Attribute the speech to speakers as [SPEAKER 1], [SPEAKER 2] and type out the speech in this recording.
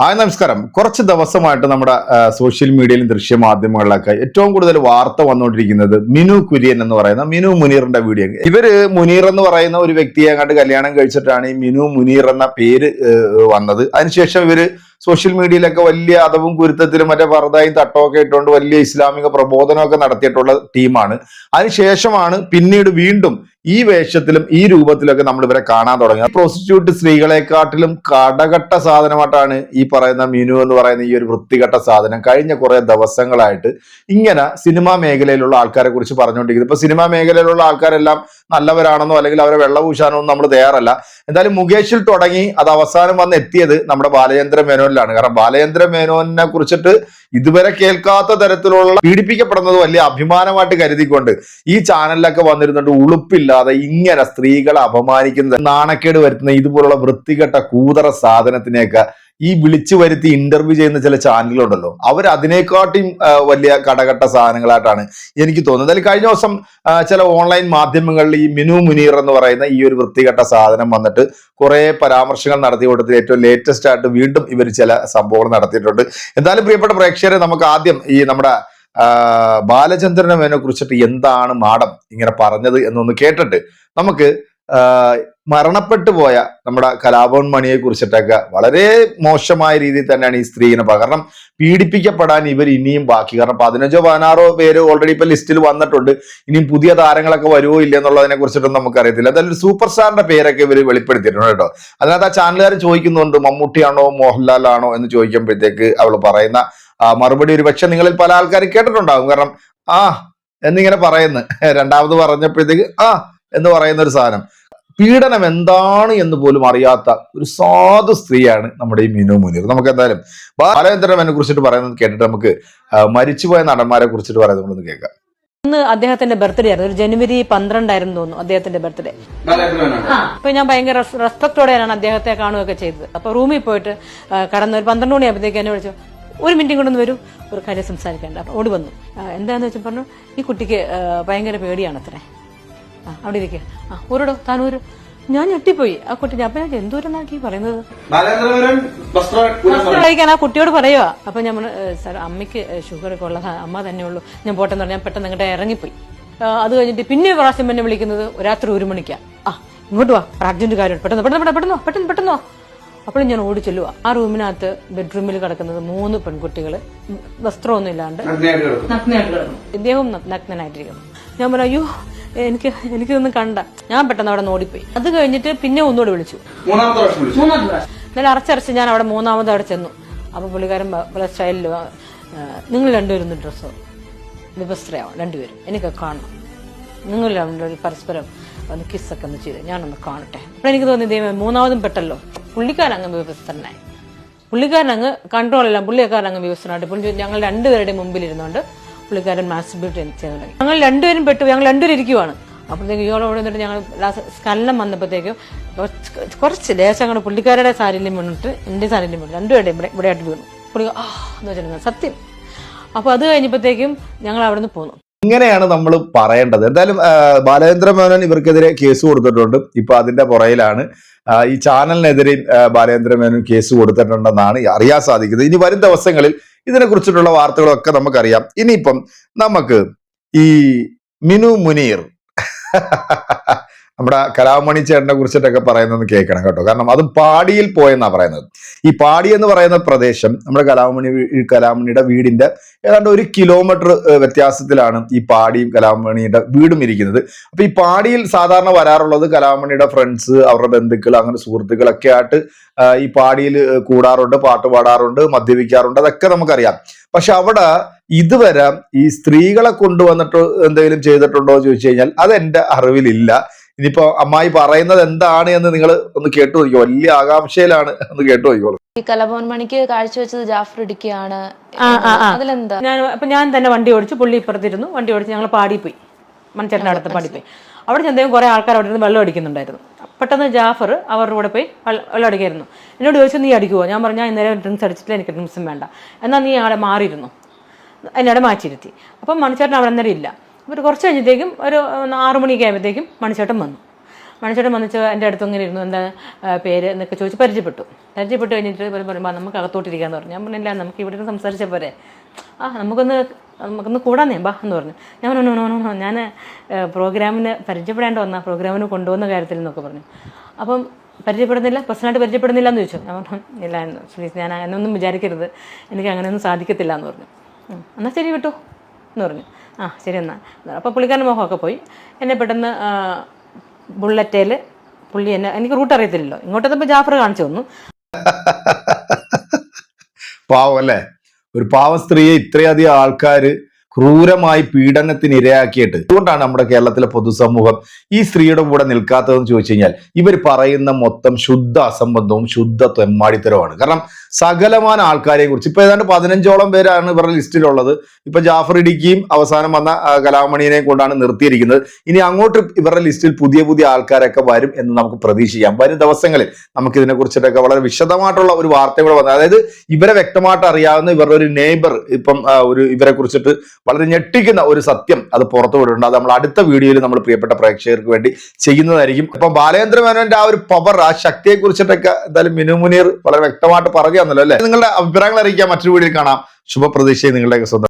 [SPEAKER 1] Hi നമസ്കാരം. കുറച്ച് ദിവസമായിട്ട് നമ്മുടെ സോഷ്യൽ മീഡിയയിലും ദൃശ്യമാധ്യമങ്ങളിലൊക്കെ ഏറ്റവും കൂടുതൽ വാർത്ത വന്നുകൊണ്ടിരിക്കുന്നത് മിനു കുര്യൻ എന്ന് പറയുന്ന മിനു മുനീറിന്റെ വീഡിയോ ഇവർ മുനീർ എന്ന് പറയുന്ന ഒരു വ്യക്തിയെ അങ്ങോട്ട് കല്യാണം കഴിച്ചിട്ടാണ് ഈ മിനു മുനീർ എന്ന പേര് വന്നത്. അതിനുശേഷം ഇവർ സോഷ്യൽ മീഡിയയിലൊക്കെ വലിയ അതവും കുരുത്തത്തിലും മറ്റേ വറുതായും തട്ടമൊക്കെ ഇട്ടുകൊണ്ട് വലിയ ഇസ്ലാമിക പ്രബോധനമൊക്കെ നടത്തിയിട്ടുള്ള ടീമാണ്. അതിനുശേഷമാണ് പിന്നീട് വീണ്ടും ഈ വേഷത്തിലും ഈ രൂപത്തിലൊക്കെ നമ്മൾ ഇവരെ കാണാൻ തുടങ്ങി. പ്രോസ്റ്റിറ്റ്യൂട്ട് സ്ത്രീകളെക്കാട്ടിലും കടകട്ട സാധനമായിട്ടാണ് ഈ പറയുന്ന മിനു എന്ന് പറയുന്ന ഈ ഒരു വൃത്തികെട്ട സാധനം കഴിഞ്ഞ കുറെ ദിവസങ്ങളായിട്ട് ഇങ്ങനെ സിനിമാ മേഖലയിലുള്ള ആൾക്കാരെ കുറിച്ച് പറഞ്ഞുകൊണ്ടിരിക്കുന്നത് ഇപ്പൊ സിനിമാ മേഖലയിലുള്ള ആൾക്കാരെല്ലാം നല്ലവരാണെന്നോ അല്ലെങ്കിൽ അവരെ വെള്ളപൂശാനോ ഒന്നും നമ്മൾ തയ്യാറല്ല. എന്തായാലും മുകേഷിൽ തുടങ്ങി അത് അവസാനം വന്ന് എത്തിയത് നമ്മുടെ ബാലചന്ദ്ര മേനോനിലാണ്. കാരണം ബാലചന്ദ്ര മേനോനെ കുറിച്ചിട്ട് ഇതുവരെ കേൾക്കാത്ത തരത്തിലുള്ള പീഡിപ്പിക്കപ്പെടുന്നത് വലിയ അഭിമാനമായിട്ട് കരുതിക്കൊണ്ട് ഈ ചാനലിലൊക്കെ വന്നിരുന്നുണ്ട് ഉളുപ്പില്ലാതെ ഇങ്ങനെ സ്ത്രീകളെ അപമാനിക്കുന്ന നാണക്കേട് വരുത്തുന്ന ഇതുപോലുള്ള വൃത്തികെട്ട കൂതറ സാധനത്തിനെയൊക്കെ ഈ വിളിച്ചു വരുത്തി ഇന്റർവ്യൂ ചെയ്യുന്ന ചില ചാനലുകളുണ്ടല്ലോ അവർ അതിനെക്കാട്ടിയും വലിയ കടകട്ട സാധനങ്ങളായിട്ടാണ് എനിക്ക് തോന്നുന്നത്. അതിൽ കഴിഞ്ഞ ദിവസം ചില ഓൺലൈൻ മാധ്യമങ്ങളിൽ ഈ മിനു മുനീർ എന്ന് പറയുന്ന ഈ ഒരു വൃത്തികെട്ട സാധനം വന്നിട്ട് കുറെ പരാമർശങ്ങൾ നടത്തി. കൊടുത്ത് ഏറ്റവും ലേറ്റസ്റ്റ് ആയിട്ട് വീണ്ടും ഇവർ ചില സംഭവങ്ങൾ നടത്തിയിട്ടുണ്ട്. എന്തായാലും പ്രിയപ്പെട്ട പ്രേക്ഷകരെ നമുക്ക് ആദ്യം ഈ നമ്മുടെ ബാലചന്ദ്രനെ കുറിച്ചിട്ട് എന്താണ് മാഡം ഇങ്ങനെ പറഞ്ഞത് എന്നൊന്ന് കേട്ടിട്ട് നമുക്ക് മരണപ്പെട്ടു പോയ നമ്മുടെ കലാഭവൻ മണിയെ കുറിച്ചിട്ടൊക്കെ വളരെ മോശമായ രീതിയിൽ തന്നെയാണ് ഈ സ്ത്രീനെ കാരണം പീഡിപ്പിക്കപ്പെടാൻ ഇവർ ഇനിയും ബാക്കി. കാരണം പതിനഞ്ചോ പതിനാറോ പേര് ഓൾറെഡി ഇപ്പൊ ലിസ്റ്റിൽ വന്നിട്ടുണ്ട്. ഇനിയും പുതിയ താരങ്ങളൊക്കെ വരുമോ ഇല്ല എന്നുള്ളതിനെ കുറിച്ചിട്ടൊന്നും നമുക്കറിയത്തില്ല. അതായത് ഒരു സൂപ്പർ സ്റ്റാറിന്റെ പേരൊക്കെ ഇവർ വെളിപ്പെടുത്തിയിട്ടുണ്ട് കേട്ടോ. അതിനകത്ത് ആ ചാനലുകാർ ചോദിക്കുന്നുണ്ട് മമ്മൂട്ടിയാണോ മോഹൻലാലാണോ എന്ന് ചോദിക്കുമ്പോഴത്തേക്ക് അവൾ പറയുന്ന ആ, മറുപടി ഒരു പക്ഷെ നിങ്ങളിൽ പല ആൾക്കാരും കേട്ടിട്ടുണ്ടാകും. കാരണം ആ എന്നിങ്ങനെ പറയുന്നു. രണ്ടാമത് പറഞ്ഞപ്പോഴത്തേക്ക് ആ എന്ന് പറയുന്ന ഒരു സാധനം. പീഡനം എന്താണ് എന്ന് പോലും അറിയാത്ത ഒരു സാധു സ്ത്രീയാണ് നമ്മുടെ ഈ മിനു മുനീർ. നമുക്ക് എന്തായാലും ബാലചന്ദ്രമനെ കുറിച്ചിട്ട് പറയുന്നത് കേട്ടിട്ട് നമുക്ക് മരിച്ചുപോയ നടന്മാരെ കുറിച്ചിട്ട് പറയുന്നത് ഒന്ന് കേൾക്കാം.
[SPEAKER 2] ഇന്ന് അദ്ദേഹത്തിന്റെ ബർത്ത്ഡേ ആയിരുന്നു. ഒരു ജനുവരി പന്ത്രണ്ടായിരുന്നു തോന്നുന്നു അദ്ദേഹത്തിന്റെ ബർത്ത്ഡേ. അപ്പൊ ഞാൻ ഭയങ്കര റെസ്പെക്ടോടെയാണ് അദ്ദേഹത്തെ കാണുകയൊക്കെ ചെയ്തത്. അപ്പൊ റൂമിൽ പോയിട്ട് കടന്ന കടന്ന് ഒരു പന്ത്രണ്ട് മണിയാകുമ്പോഴത്തേക്ക് എന്നെ വിളിച്ചു ഒരു മിനിറ്റും കൊണ്ടൊന്ന് വരൂ. ഒരു കാര്യം സംസാരിക്കേണ്ട. അപ്പോൾ ഓടി വന്നു. എന്താണെന്ന് എന്താന്ന് വെച്ചാൽ പറഞ്ഞു ഈ കുട്ടിക്ക് ഭയങ്കര പേടിയാണ് അത്രേ. ആ അവിടെ ഇരിക്കുക ആ ഊരടോ താനൂര് ഞാൻ ഞെട്ടിപ്പോയി. ആ കുട്ടി ഞാൻ അപ്പൊ ഞാൻ എന്തോരെന്നാക്കി പറയുന്നത്?
[SPEAKER 3] വസ്ത്ര
[SPEAKER 2] കഴിക്കാൻ ആ കുട്ടിയോട് പറയുക അപ്പൊ ഞാൻ പറഞ്ഞു, "ഏ, സാർ അമ്മയ്ക്ക് ഷുഗർ ഒക്കെ ഉള്ള അമ്മ തന്നെ ഉള്ളൂ. ഞാൻ പോട്ടെന്ന് പറഞ്ഞാൽ ഞാൻ പെട്ടെന്ന് അങ്ങോട്ട് ഇറങ്ങിപ്പോയി. അത് കഴിഞ്ഞിട്ട് പിന്നെ പ്രാവശ്യം എന്നെ വിളിക്കുന്നത് രാത്രി ഒരു മണിക്കാ. ആ ഇങ്ങോട്ട് വാ. അർജന്റ് കാര്യം പെട്ടെന്ന് പെട്ടെന്ന് പെട്ടെന്ന് പെട്ടെന്ന് പെട്ടെന്ന് പെട്ടെന്ന് അപ്പോഴും ഞാൻ ഓടി ചെല്ലുക ആ റൂമിനകത്ത് ബെഡ്റൂമിൽ കിടക്കുന്നത് മൂന്ന് പെൺകുട്ടികൾ വസ്ത്രമൊന്നും ഇല്ലാണ്ട്
[SPEAKER 3] നഗ്നയായിട്ട്
[SPEAKER 2] കിടന്നു ഇദ്ദേഹവും നഗ്നനായിട്ടിരിക്കുന്നു. ഞാൻ പറഞ്ഞു അയ്യോ എനിക്ക് എനിക്കിതൊന്നും കണ്ട ഞാൻ പെട്ടെന്ന് അവിടെ ഓടിപ്പോയി അത് കഴിഞ്ഞിട്ട് പിന്നെ ഒന്നുകൂടെ വിളിച്ചു. എന്നാലും അറച്ചരച്ച് ഞാൻ അവിടെ മൂന്നാമത് അവിടെ ചെന്നു. അപ്പൊ പുള്ളിക്കാരൻ പല സ്റ്റൈലിൽ നിങ്ങൾ രണ്ടുപേരും ഒന്ന് ഡ്രസ്സോ വിഭസ്ത്രയാവും രണ്ടുപേരും. എനിക്ക് കാണണം. നിങ്ങൾ രണ്ടുപേരും പരസ്പരം ഒന്ന് കിസ്സൊക്കെ ഒന്ന് ചെയ്ത്. ഞാനൊന്ന് കാണട്ടെ. അപ്പൊ എനിക്ക് തോന്നി ദൈവം മൂന്നാമതും പെട്ടല്ലോ. പുള്ളിക്കാരൻ വിവസ്ഥനെ പുള്ളിക്കാരനങ്ങ് കൺട്രോളെല്ലാം പുള്ളിക്കാരൻ അങ്ങ് വിവസ്ത്രനായിട്ട്. പുള്ളി ഞങ്ങൾ രണ്ടുപേരുടെ മുമ്പിൽ ഇരുന്നുകൊണ്ട് പുള്ളിക്കാരൻ മാസ്റ്റിബ്യൂട്ട് ചെയ്ത് തുടങ്ങി. ഞങ്ങൾ രണ്ടുപേരും പെട്ടു ഞങ്ങൾ രണ്ടുപേരും ഇരിക്കുവാണ്. അപ്പോഴത്തേക്ക് ഇയാളോട് വന്നിട്ട് ഞങ്ങൾ സ്കല്ലം വന്നപ്പോഴത്തേക്കും കുറച്ച് ലേശം അങ്ങോട്ട് പുള്ളിക്കാരുടെ സാരിയിലും വീണിട്ട് എന്റെ സാരിയിലും വീണു രണ്ടുപേരുടെ ഇവിടെ ഇവിടെ ആയിട്ട് വീണു. പുള്ളി ആ എന്ന് വെച്ചിട്ടുണ്ടെങ്കിൽ സത്യം. അപ്പോൾ അത് കഴിഞ്ഞപ്പോഴത്തേക്കും ഞങ്ങൾ അവിടെ നിന്ന് പോന്നു.
[SPEAKER 1] ഇങ്ങനെയാണ് നമ്മൾ പറയേണ്ടത്. എന്തായാലും ബാലചന്ദ്ര മേനോൻ ഇവർക്കെതിരെ കേസ് കൊടുത്തിട്ടുണ്ട്. ഇപ്പൊ അതിന്റെ പുറയിലാണ്. ഈ ചാനലിനെതിരെ ബാലചന്ദ്ര മേനോൻ കേസ് കൊടുത്തിട്ടുണ്ടെന്നാണ് അറിയാൻ സാധിക്കുന്നത്. ഇനി വരും ദിവസങ്ങളിൽ ഇതിനെ കുറിച്ചിട്ടുള്ള വാർത്തകളൊക്കെ നമുക്കറിയാം. ഇനിയിപ്പം നമുക്ക് ഈ മിനു മുനീർ നമ്മുടെ കലാമണി ചേട്ടനെ കുറിച്ചിട്ടൊക്കെ പറയുന്നത് കേൾക്കണം കേട്ടോ. കാരണം അതും പാടിയിൽ പോയെന്നാണ് പറയുന്നത്. ഈ പാടി എന്ന് പറയുന്ന പ്രദേശം നമ്മുടെ കലാമണി കലാമണിയുടെ വീടിന്റെ ഏതാണ്ട് ഒരു കിലോമീറ്റർ വ്യത്യാസത്തിലാണ് ഈ പാടിയും കലാമണിയുടെ വീടും ഇരിക്കുന്നത്. അപ്പൊ ഈ പാടിയിൽ സാധാരണ വരാറുള്ളത് കലാമണിയുടെ ഫ്രണ്ട്സ് അവരുടെ ബന്ധുക്കൾ അങ്ങനെ സുഹൃത്തുക്കളൊക്കെ ആയിട്ട് ഈ പാടിയിൽ കൂടാറുണ്ട് പാട്ട് പാടാറുണ്ട് മദ്യപിക്കാറുണ്ട് അതൊക്കെ നമുക്കറിയാം. പക്ഷെ അവിടെ ഇതുവരെ ഈ സ്ത്രീകളെ കൊണ്ടുവന്നിട്ട് എന്തെങ്കിലും ചെയ്തിട്ടുണ്ടോ എന്ന് ചോദിച്ചു കഴിഞ്ഞാൽ അതെന്റെ അറിവിലില്ല. ഇനിയിപ്പോ അമ്മായി പറയുന്നത് എന്താണ് എന്ന് നിങ്ങൾ ഒന്ന് കേട്ടു നോക്കിക്കോ. വലിയ ആകാംക്ഷയിലാണ് ഒന്ന് കേട്ടു നോക്കിക്കോളൂ.
[SPEAKER 4] ഈ കലഭവൻ മണിക്ക് കാഴ്ചവെച്ചത് ജാഫർ ഇടുക്കിയാണ്. അതിലെന്താ?
[SPEAKER 2] ഞാൻ അപ്പൊ ഞാൻ തന്നെ വണ്ടി ഓടിച്ച് പുള്ളി ഇപ്പുറത്തിരുന്നു വണ്ടി ഓടിച്ച് ഞങ്ങൾ പാടിപ്പോയി. മൺചേട്ടന്റെ അടുത്ത് പോയി അവിടെ ചെന്നേക്കും കുറെ ആൾക്കാർ അവിടെ ഇരുന്ന് വെള്ളം അടിക്കുന്നുണ്ടായിരുന്നു. പെട്ടെന്ന് ജാഫർ അവരുടെ കൂടെ പോയി വെള്ള- അടിക്കായിരുന്നു. എന്നോട് ചോദിച്ചു നീ അടിക്കുമോ ഞാൻ പറഞ്ഞു ഞാൻ ഇന്നലെ ഡ്രിങ്ക്സ് അടിച്ചിട്ടില്ല എനിക്ക് ഡ്രിങ്ക്സും വേണ്ട. എന്നാൽ നീ അവിടെ മാറിയിരുന്നു. എന്നോട് മാറ്റിയിരുത്തി. അപ്പം മണിച്ചേട്ടൻ അവിടെ അന്നേരം ഇല്ല. ഒരു കുറച്ച് കഴിഞ്ഞത്തേക്കും ഒരു ആറു മണിയൊക്കെ ആയപ്പോഴത്തേക്കും മണിച്ചേട്ടൻ വന്നു. മണിച്ചേട്ടൻ വന്നിച്ച് എന്റെ അടുത്ത് ഇങ്ങനെ ഇരുന്നു എന്താ പേര് എന്നൊക്കെ ചോദിച്ച് പരിചയപ്പെട്ടു. പരിചയപ്പെട്ട് കഴിഞ്ഞിട്ട് പറയുമ്പോൾ നമുക്ക് അകത്തോട്ടിരിക്കാന്ന് പറഞ്ഞു. ഞാൻ പറഞ്ഞില്ല നമുക്ക് ഇവിടെ സംസാരിച്ച പോരെ. ആ നമുക്കൊന്ന് നമുക്കൊന്ന് കൂടാന്നേ ബാ എന്ന് പറഞ്ഞു. ഞാൻ പറഞ്ഞു "നോ, നോ, ഞാൻ പ്രോഗ്രാമിന് പരിചയപ്പെടേണ്ട വന്ന പ്രോഗ്രാമിന് കൊണ്ടുപോകുന്ന കാര്യത്തിൽ എന്നൊക്കെ പറഞ്ഞു. അപ്പം പരിചയപ്പെടുന്നില്ല പേഴ്സണലായിട്ട് പരിചയപ്പെടുന്നില്ല എന്ന് ചോദിച്ചു. ഞാൻ പറഞ്ഞു ഇല്ല പ്ലീസ് ഞാൻ എന്നൊന്നും വിചാരിക്കരുത്. എനിക്ക് അങ്ങനെയൊന്നും സാധിക്കത്തില്ല എന്ന് പറഞ്ഞു. "ഉം, എന്നാൽ ശരി വിട്ടു. എന്ന് പറഞ്ഞു. ആ ശരി എന്നാൽ അപ്പോൾ പുള്ളിക്കാരൻ മുഖമൊക്കെ പോയി. എന്നെ പെട്ടെന്ന് ബുള്ളറ്റേൽ പുള്ളി എന്നെ എനിക്ക് റൂട്ട് അറിയത്തില്ലല്ലോ. ഇങ്ങോട്ടെത്തപ്പോൾ ജാഫർ കാണിച്ചു തന്നു.
[SPEAKER 1] പാവം അല്ലേ? ഒരു പാവം സ്ത്രീയെ ഇത്രയധികം ആൾക്കാര് ക്രൂരമായി പീഡനത്തിന് ഇരയാക്കിയിട്ട്. അതുകൊണ്ടാണ് നമ്മുടെ കേരളത്തിലെ പൊതുസമൂഹം ഈ സ്ത്രീയുടെ കൂടെ നിൽക്കാത്തതെന്ന് ചോദിച്ചു കഴിഞ്ഞാൽ ഇവർ പറയുന്ന മൊത്തം ശുദ്ധ അസംബന്ധവും ശുദ്ധ തെമ്മാടിത്തരവുമാണ്. കാരണം സകലമാന ആൾക്കാരെ കുറിച്ച് ഇപ്പൊ ഏതാണ്ട് പതിനഞ്ചോളം പേരാണ് ഇവരുടെ ലിസ്റ്റിലുള്ളത്. ഇപ്പൊ ജാഫർ ഇടിക്കിയും അവസാനം വന്ന കലാമണിയെ കൊണ്ടാണ് നിർത്തിയിരിക്കുന്നത്. ഇനി അങ്ങോട്ട് ഇവരുടെ ലിസ്റ്റിൽ പുതിയ പുതിയ ആൾക്കാരൊക്കെ വരും എന്ന് നമുക്ക് പ്രതീക്ഷിക്കാം. വരും ദിവസങ്ങളിൽ നമുക്ക് ഇതിനെ കുറിച്ചിട്ടൊക്കെ വളരെ വിശദമായിട്ടുള്ള ഒരു വാർത്ത കൂടെ വന്നത്. അതായത് ഇവരെ വ്യക്തമായിട്ട് അറിയാവുന്ന ഇവരുടെ ഒരു നെയ്ബർ ഇപ്പം ഒരു ഇവരെ കുറിച്ചിട്ട് വളരെ ഞെട്ടിക്കുന്ന ഒരു സത്യം അത് പുറത്തു വിടുന്നുണ്ട് അത് നമ്മൾ അടുത്ത വീഡിയോയിൽ നമ്മൾ പ്രിയപ്പെട്ട പ്രേക്ഷകർക്ക് വേണ്ടി ചെയ്യുന്നതായിരിക്കും. അപ്പം ബാലേന്ദ്ര മേനോന്റെ ആ ഒരു പവർ ആ ശക്തിയെ കുറിച്ചിട്ടൊക്കെ എന്തായാലും മിനു മുനീർ വളരെ വ്യക്തമായിട്ട് പറയുകയാണല്ലോ അല്ലെ? നിങ്ങളുടെ അഭിപ്രായങ്ങൾ അറിയിക്കാൻ മറ്റൊരു വീഡിയോയിൽ കാണാം. ശുഭപ്രതീക്ഷയെ നിങ്ങളുടെയൊക്കെ സ്വന്തം